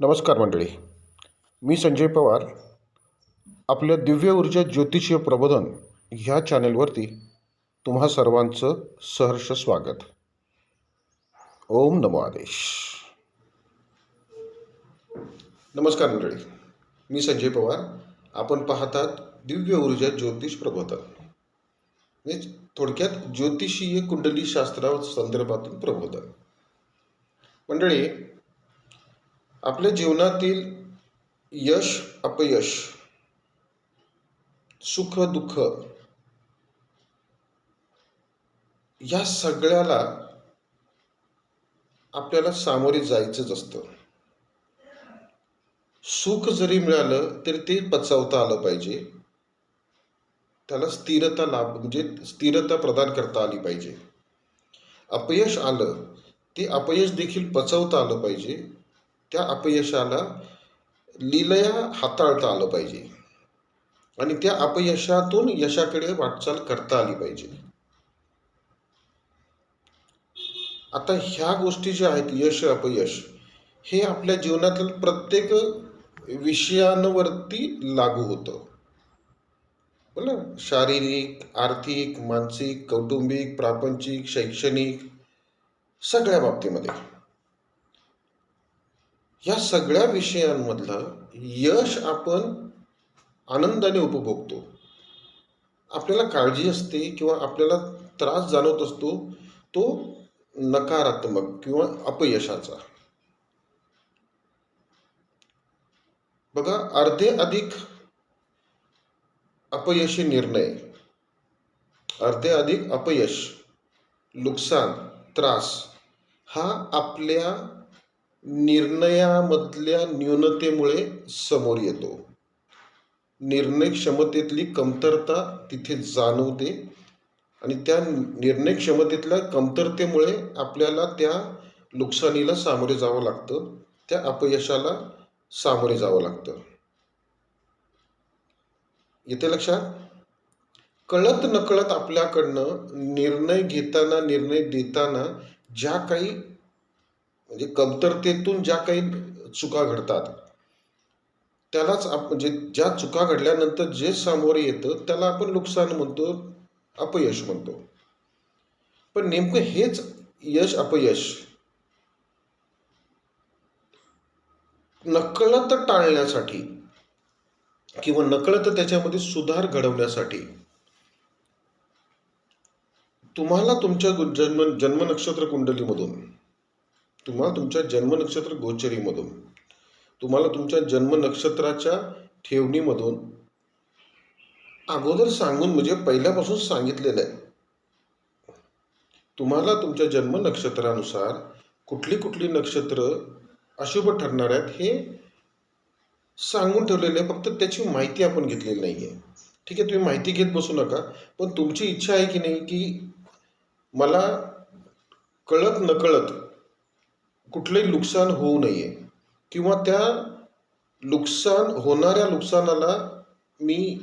नमस्कार मंडळी. मी संजय पवार. आपल्या दिव्य ऊर्जा ज्योतिषीय प्रबोधन ह्या चॅनेलवरती तुम्हा सर्वांचं सहर्ष स्वागत. ओम नमो आदेश. नमस्कार मंडळी. मी संजय पवार. आपण पाहतात दिव्य ऊर्जा ज्योतिष प्रबोधन. म्हणजे थोडक्यात ज्योतिषीय कुंडली शास्त्रा संदर्भातून प्रबोधन. मंडळी आपल्या जीवनातील यश अपयश सुख दुःख या सगळ्याला आपल्याला सामोरे जायचंच असतं. सुख जरी मिळालं तरी ते पचवता आलं पाहिजे. त्याला स्थिरता लाभ म्हणजे स्थिरता प्रदान करता आली पाहिजे. अपयश आलं ते अपयश देखील पचवता आलं पाहिजे. त्या अपयशाला लिलया हाताळता आलं पाहिजे. आणि त्या अपयशातून यशाकडे वाटचाल करता आली पाहिजे. आता ह्या गोष्टी ज्या आहेत यश अपयश हे आपल्या जीवनातील प्रत्येक विषयांवरती लागू होतं. बोला शारीरिक आर्थिक मानसिक कौटुंबिक प्रापंचिक शैक्षणिक सगळ्या बाबतीमध्ये. या सगळ्या विषयांमधलं यश आपण आनंदाने उपभोगतो. आपल्याला काळजी असते किंवा आपल्याला त्रास जाणवत असतो तो नकारात्मक किंवा अपयशाचा. बघा अर्धे अधिक अपयशी निर्णय अर्धे अधिक अपयश नुकसान त्रास हा आपल्या निर्णयामधल्या न्यूनतेमुळे समोर येतो. निर्णय क्षमतेतली कमतरता तिथे जाणवते आणि त्या निर्णय क्षमतेतल्या कमतरतेमुळे आपल्याला त्या नुकसानीला सामोरे जावं लागतं त्या अपयशाला सामोरे जावं लागतं. येते लक्षात? कळत नकळत आपल्याकडनं निर्णय घेताना निर्णय देताना ज्या काही म्हणजे कमतरतेतून ज्या काही चुका घडतात त्यालाच आप म्हणजे ज्या चुका घडल्यानंतर जे सामोरे येतं त्याला आपण नुकसान म्हणतो अपयश म्हणतो. पण नेमकं हेच यश अपयश नकळत टाळण्यासाठी किंवा नकळत त्याच्यामध्ये सुधार घडवण्यासाठी तुम्हाला तुमच्या जन्म जन्म नक्षत्र कुंडलीमधून तुम्हाला तुमच्या जन्म नक्षत्र गोचरीमधून तुम्हाला तुमच्या जन्म नक्षत्राच्या ठेवणीमधून अगोदर सांगून म्हणजे पहिल्यापासून सांगितलेलं आहे. तुम्हाला तुमच्या जन्म नक्षत्रानुसार कुठली कुठली नक्षत्र अशुभ ठरणार आहेत हे सांगून ठेवलेलं आहे. फक्त त्याची माहिती आपण घेतलेली नाही आहे ठीक आहे तुम्ही माहिती घेत बसू नका. पण तुमची इच्छा आहे की नाही की मला कळत नकळत कुठलंही नुकसान होऊ नये किंवा त्या नुकसान होणाऱ्या नुकसानाला मी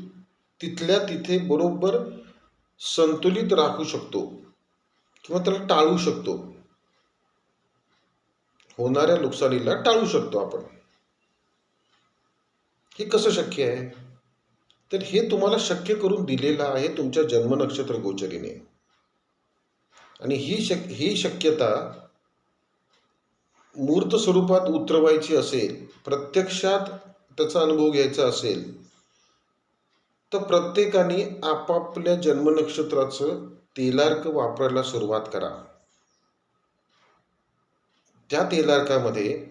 तिथल्या तिथे बरोबर संतुलित राखू शकतो किंवा त्याला टाळू शकतो. होणाऱ्या नुकसानीला टाळू शकतो आपण. हे कसं शक्य आहे? तर हे तुम्हाला शक्य करून दिलेलं आहे तुमच्या जन्म नक्षत्र गोचरीने. आणि ही शक ही शक्यता मूर्त स्वरूपात उतरवायची असेल प्रत्यक्षात त्याचा अनुभव घ्यायचा असेल तर प्रत्येकाने आपापल्या जन्मनक्षत्राचं तेलार्क वापरायला सुरुवात करा. त्या तेलार्कामध्ये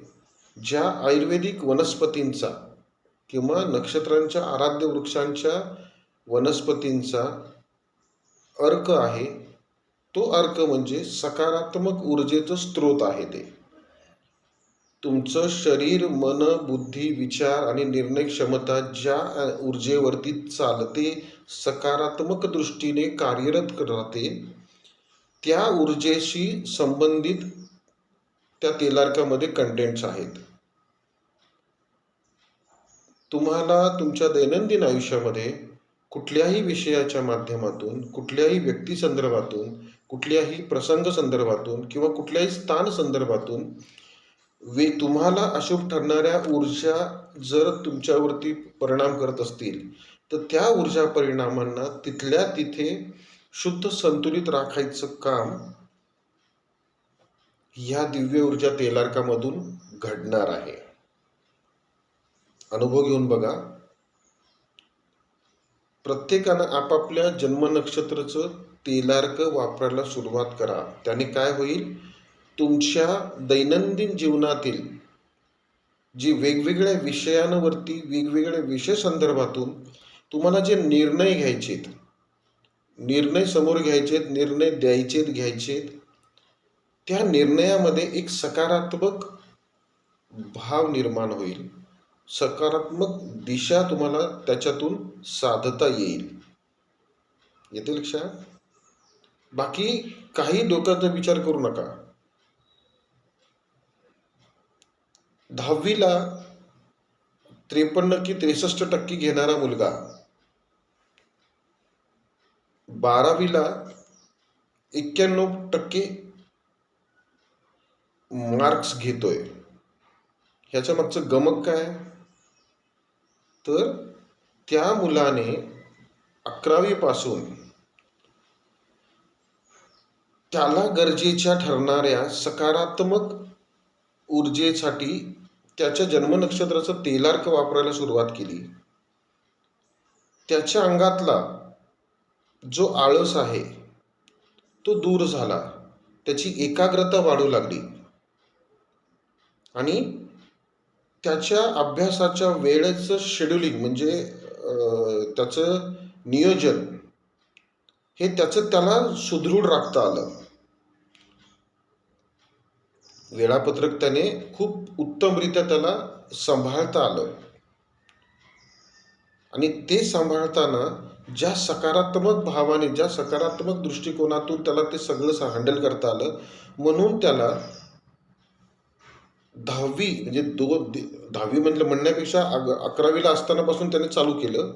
ज्या आयुर्वेदिक वनस्पतींचा किंवा नक्षत्रांच्या आराध्य वृक्षांच्या वनस्पतींचा अर्क आहे तो अर्क म्हणजे सकारात्मक ऊर्जेचं स्रोत आहे ते. तुमचं शरीर मन बुद्धी विचार आणि निर्णय क्षमता ज्या ऊर्जेवरती चालते सकारात्मक दृष्टीने कार्यरत राहते त्या ऊर्जेशी संबंधित त्या तेलार्कामध्ये कंटेंट्स आहेत. तुम्हाला तुमच्या दैनंदिन आयुष्यामध्ये कुठल्याही विषयाच्या माध्यमातून कुठल्याही व्यक्ती संदर्भातून कुठल्याही प्रसंग संदर्भातून किंवा कुठल्याही स्थान संदर्भातून वे तुम्हाला अशुभ ठरणाऱ्या ऊर्जा जर तुमच्यावरती परिणाम करत असतील तर त्या ऊर्जा परिणामांना तिथल्या तिथे शुद्ध संतुलित राखायचं काम ह्या दिव्य ऊर्जा तेलारकामधून घडणार आहे. अनुभव घेऊन बघा. प्रत्येकानं आपापल्या जन्म नक्षत्राचं तेलार्क वापरायला सुरुवात करा. त्याने काय होईल? तुमच्या दैनंदिन जीवनातील जी वेगवेगळ्या विषयांवरती वेगवेगळ्या विषय संदर्भातून तुम्हाला जे निर्णय घ्यायचेत निर्णय समोर घ्यायचेत निर्णय द्यायचेत घ्यायचेत त्या निर्णयामध्ये एक सकारात्मक भाव निर्माण होईल. सकारात्मक दिशा तुम्हाला त्याच्यातून साधता येईल. येते लक्षात? बाकी काही डोक्याचा विचार करू नका. दहावीला त्रेपन्न की त्रेसष्ट टक्के घेणारा मुलगा. बारावीला एक्क्याण्णव टक्के मार्क्स घेतोय. ह्याच्या मागचं गमक काय? तर त्या मुलाने अकरावी पासून त्याला गरजेच्या ठरणाऱ्या सकारात्मक ऊर्जेसाठी त्याच्या जन्मनक्षत्राचं तेलार्क वापरायला सुरुवात केली. त्याच्या अंगातला जो आळस आहे तो दूर झाला. त्याची एकाग्रता वाढू लागली. आणि त्याच्या अभ्यासाच्या वेळेचं शेड्युलिंग म्हणजे त्याचं नियोजन हे त्याचं त्याला सुदृढ राखता आलं. वेळापत्रक त्याने खूप उत्तमरित्या त्याला सांभाळता आलं. आणि ते सांभाळताना ज्या सकारात्मक भावाने ज्या सकारात्मक दृष्टिकोनातून त्याला ते सगळं हँडल करता आलं म्हणून त्याला दहावी म्हणजे दो दहावी म्हटलं म्हणण्यापेक्षा अग अकरावीला असतानापासून त्याने चालू केलं.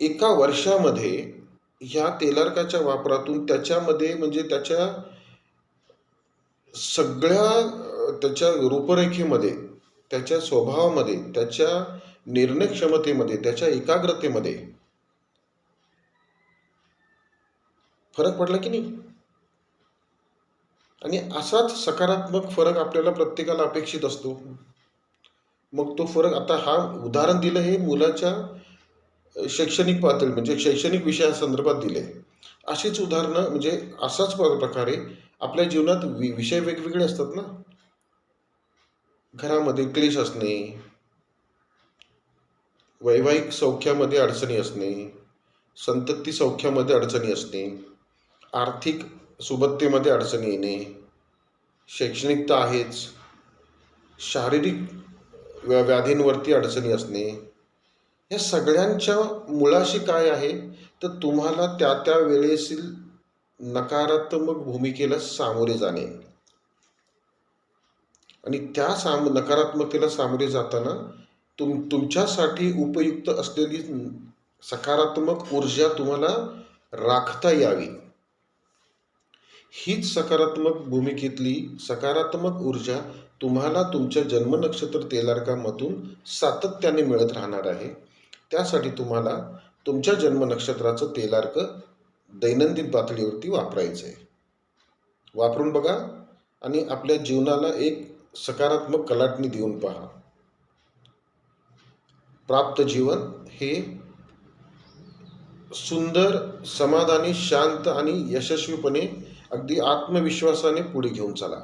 एका वर्षामध्ये ह्या तेलारकाच्या वापरातून त्याच्यामध्ये म्हणजे त्याच्या सगळ्या त्याच्या रूपरेखेमध्ये त्याच्या स्वभावामध्ये त्याच्या निर्णय क्षमतेमध्ये त्याच्या एकाग्रतेमध्ये फरक पडला की नाही? आणि असाच सकारात्मक फरक आपल्याला प्रत्येकाला अपेक्षित असतो. मग तो फरक आता हा उदाहरण दिलं हे मुलाच्या शैक्षणिक पातळी म्हणजे शैक्षणिक विषयासंदर्भात दिले अशीच उदाहरणं म्हणजे असाच प्रकारे आपल्या जीवनात वि विषय वेगवेगळे असतात ना. घरामध्ये क्लेश असणे वैवाहिक सौख्यामध्ये अडचणी असणे संतती सौख्यामध्ये अडचणी असणे आर्थिक सुबत्तेमध्ये अडचणी येणे शैक्षणिक तर आहेच शारीरिक व्या व्याधींवरती अडचणी असणे या सगळ्यांच्या मुळाशी काय आहे? तर तुम्हाला त्या त्या वेळेसील नकारात्मक भूमिकेला सामोरे जाणे. आणि त्या साम नकारात्मकतेला सामोरे जाताना तुम तुमच्यासाठी उपयुक्त असलेली सकारात्मक ऊर्जा तुम्हाला राखता यावी. हीच सकारात्मक भूमिकेतली सकारात्मक ऊर्जा तुम्हाला तुमच्या जन्म नक्षत्र तेलारकामधून सातत्याने मिळत राहणार आहे. त्यासाठी तुम्हाला तुमच्या जन्म नक्षत्राचं तेलार्क दैनंदिन पातळीवरती वापरायचं आहे वापरून बघा आणि आपल्या जीवनाला एक सकारात्मक कलाटणी देऊन पहा. प्राप्त जीवन हे सुंदर समाधानी शांत आणि यशस्वीपणे अगदी आत्मविश्वासाने पुढे घेऊन चला.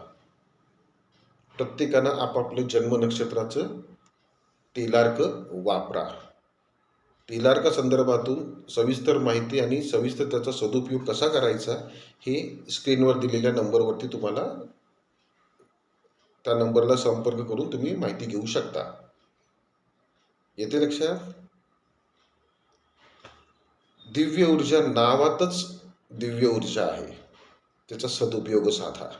प्रत्येकानं आपापलं जन्म नक्षत्राचं तेलार्क वापरा. तेलार्का संदर्भातून सविस्तर माहिती आणि सविस्तर त्याचा सदुपयोग कसा करायचा हे स्क्रीनवर दिलेल्या नंबरवरती तुम्हाला त्या नंबरला संपर्क करून तुम्ही माहिती घेऊ शकता. येते लक्षात? दिव्य ऊर्जा नावातच दिव्य ऊर्जा आहे. त्याचा सदुपयोग साधा.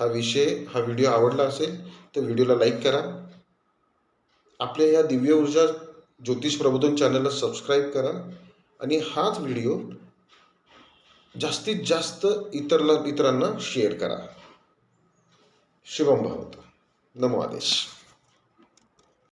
हा विषय हा व्हिडिओ आवडला असेल तर व्हिडिओला लाईक करा. आपल्या या दिव्य ऊर्जा ज्योतिष प्रबोधन चॅनलला सबस्क्राईब करा आणि हाच व्हिडिओ जास्तीत जास्त इतरला इतरांना शेअर करा. शुभम भावत नमो आदेश.